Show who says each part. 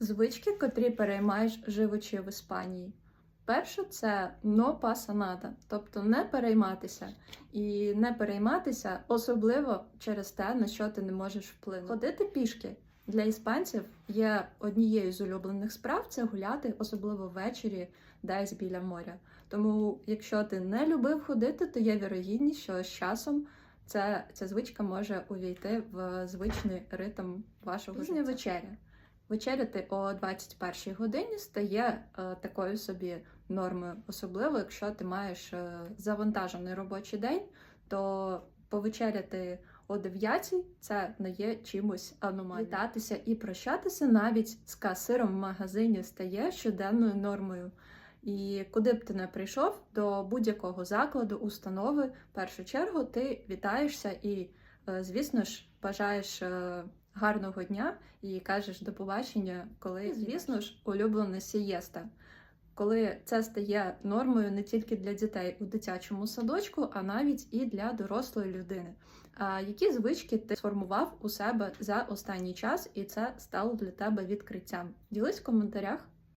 Speaker 1: Звички, котрі переймаєш живучи в Іспанії. Перше це no pasa nada, тобто не перейматися. І не перейматися особливо через те, на що ти не можеш вплинути. Ходити пішки для іспанців є однією з улюблених справ це гуляти, особливо ввечері, десь біля моря. Тому, якщо ти не любив ходити, то є вірогідність, що з часом це, ця звичка може увійти в звичний ритм вашого Пізня вечеря. Вечеряти о 21 годині стає е, такою собі нормою, особливо якщо ти маєш е, завантажений робочий день, то повечеряти о 9 це не є чимось аномальним. Вітатися і прощатися навіть з касиром в магазині стає щоденною нормою. І куди б ти не прийшов до будь-якого закладу, установи, в першу чергу ти вітаєшся і, е, звісно ж, бажаєш гарного дня і кажеш до побачення, коли, звісно ж, улюблена сієста. Коли це стає нормою не тільки для дітей у дитячому садочку, а навіть і для дорослої людини. А які звички ти сформував у себе за останній час, і це стало для тебе відкриттям? Ділись в коментарях.